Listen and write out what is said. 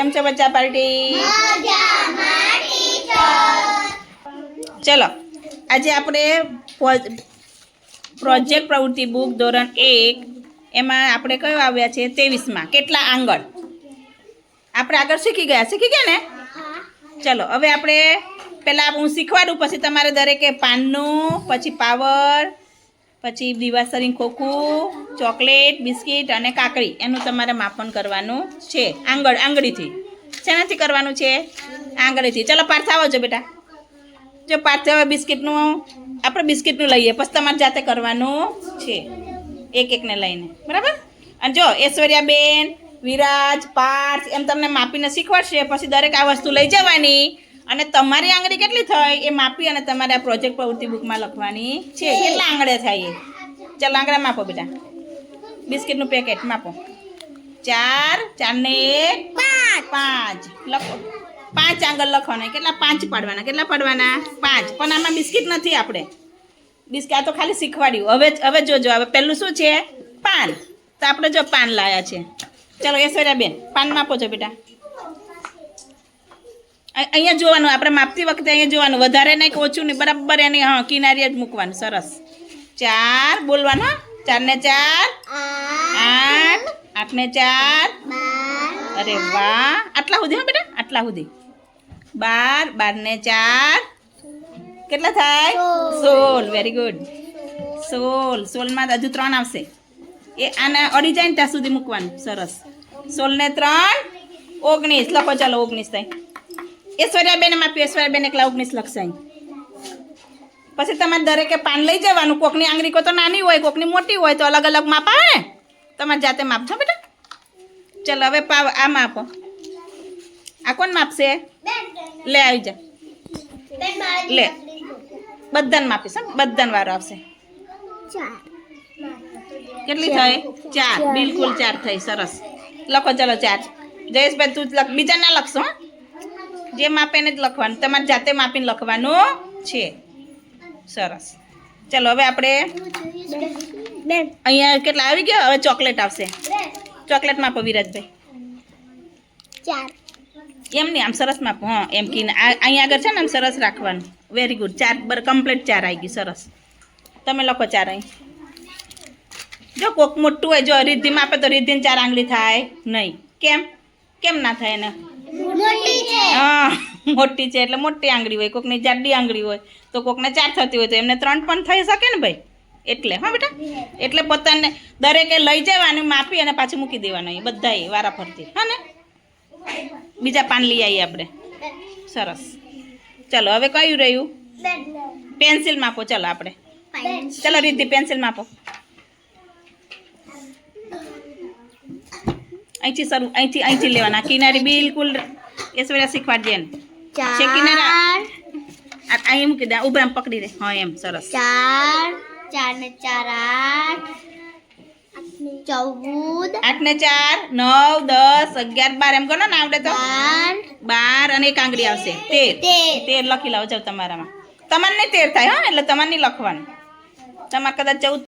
કેમ છે બચ્ચા પાર્ટી? ચલો, આજે આપણે પ્રોજેક્ટ પ્રવૃત્તિ બુક ધોરણ એક, એમાં આપણે કયો આવ્યા છે? ત્રેવીસમાં. કેટલા આંગણ? આપણે આગળ શીખી ગયા. શીખી ગયા ને? ચલો, હવે આપણે પહેલાં હું શીખવાડું, પછી તમારે દરેકે પાનનું, પછી પાવર પછી દિવાસરી ખોખું, ચોકલેટ, બિસ્કિટ અને કાકડી એનું તમારે માપન કરવાનું છે. આંગળ, આંગળીથી. શેનાથી કરવાનું છે? આંગળીથી. ચલો, પાર્થ આવો છો બેટા. જો પાર્થ બિસ્કિટનું, આપણે બિસ્કિટનું લઈએ. પછી તમારે જાતે કરવાનું છે. એક એકને લઈને. બરાબર? અને જો ઐશ્વર્યાબેન વિરાજ, પાર્થ એમ તમને માપીને શીખવાડશે. પછી દરેક આ વસ્તુ લઈ જવાની. અને તમારી આંગળી કેટલી થઈ? એ માપી અને તમારે આ પ્રોજેક્ટ પ્રવૃત્તિ બુકમાં લખવાની છે. કેટલા આંગળે થાય એ? ચાલો આંગળા માપો બેટા બિસ્કિટનું પેકેટ માપો. ચાર ચાર ને એક પાંચ. પાંચ. લખો. પાંચ આંગળ લખવાના. કેટલા? પાંચ પાડવાના. કેટલા પાડવાના? પાંચ. પણ આમાં બિસ્કિટ નથી આપણે. બિસ્કિટ આ તો ખાલી શીખવાડ્યું. હવે હવે જોજો. હવે પહેલું શું છે? પાન. તો આપણે જો પાન લાયા છે. ચાલો ઐશ્વર્યાબેન પાન માપો છો બેટા. અહીંયા જોવાનું, આપણે માપતી વખતે અહીંયા જોવાનું. વધારે નહીં કે ઓછું નહીં, બરાબર એની, હા, કિનારી જ મૂકવાનું, સરસ. ચાર, બોલવાનું. ચાર ને ચાર. આઠ. આઠ ને ચાર. અરે વાહ. આટલા સુધી, હા, બેટા? આટલા સુધી. બાર બાર ને ચાર. કેટલા થાય? સોળ. વેરી ગુડ સોલ સોલમાં હજુ ત્રણ આવશે. એ આને અડી જાય ને ત્યાં સુધી મૂકવાનું. સરસ. સોળ ને ત્રણ. ઓગણીસ. લખો ચાલો ઓગણીસ થાય. ઐશ્વર્યાબેન માપ્યું ઐશ્વર્યાબેન એકલા ઓગણીસ લક્ષાઈ. પછી તમારે દરેકે પાન લઈ જવાનું. કોકની આંગળી કોઈ તો નાની હોય, કોકની મોટી હોય, તો અલગ અલગ માપ આવે ને? તમારે જાતે માપજો બેટા? ચાલો, હવે પાવ આ માપો આ કોણ માપશે લે, આવી જા. લે. બધાને માપીશ બધાને વારો આવશે. કેટલી થઈ? ચાર. બિલકુલ ચાર થઈ. સરસ. લખો, ચાલો, ચાર. જયેશભાઈ, તું લખ. બીજા ના લખશો, હો? જે માપે ને જ લખવાનું. તમારે જાતે માપીને લખવાનું છે. સરસ. ચલો, હવે આપણે અહીંયા કેટલા? આવી ગયો? હવે ચોકલેટ આવશે. ચોકલેટ માપો વિરાજભાઈ. એમ નહીં, આમ સરસ માપો, હા. એમ કીને અહીંયા આગળ છે ને, આમ સરસ રાખવાનું. વેરી ગુડ ચાર બર કમ્પ્લીટ ચાર આવી ગયું. સરસ. તમે લખો ચાર અહીં. જો, કોક મોટું હોય, જો, રિદ્ધિ માપે તો રિદ્ધિને ચાર આંગળી થાય. નહીં. કેમ? કેમ ના થાય એને? હા મોટી છે એટલે મોટી આંગળી હોય કોકની જાડી આંગળી હોય તો કોકને ચાર થતી હોય તો એમને ત્રણ પણ થઈ શકે ને ભાઈ? એટલે હા બેટા? એટલે પોતાને દરેકે લઈ જવાનું માપી અને પાછું મૂકી દેવાનું એ બધા વારા ફરતી. હા ને? બીજા પાન લઈ આવીએ આપણે. સરસ. ચલો હવે કયું રહ્યું? પેન્સિલ માપો ચલો આપણે. ચલો રીતિ પેન્સિલ માપો. અહીંથી શરૂ અહીંથી અહીંથી લેવાના. કિનારી બિલકુલ એસવેરા શીખવાડજે એને. છે કિનારા? અહીં મૂકી દે ઊભા એમ પકડી દે. હા એમ સરસ. ચાર ચાર ને ચાર આઠ ચૌદ આઠ ને ચાર નવ દસ અગિયાર બાર એમ કરો ને આવડે તો? બાર અને એક આંગળી આવશે. તેર. તેર. લખી લાવો જાવ તમારામાં. તમારે નહીં તેર થાય હા એટલે તમારે નહીં લખવાનું. તમારે કદાચ ચૌદ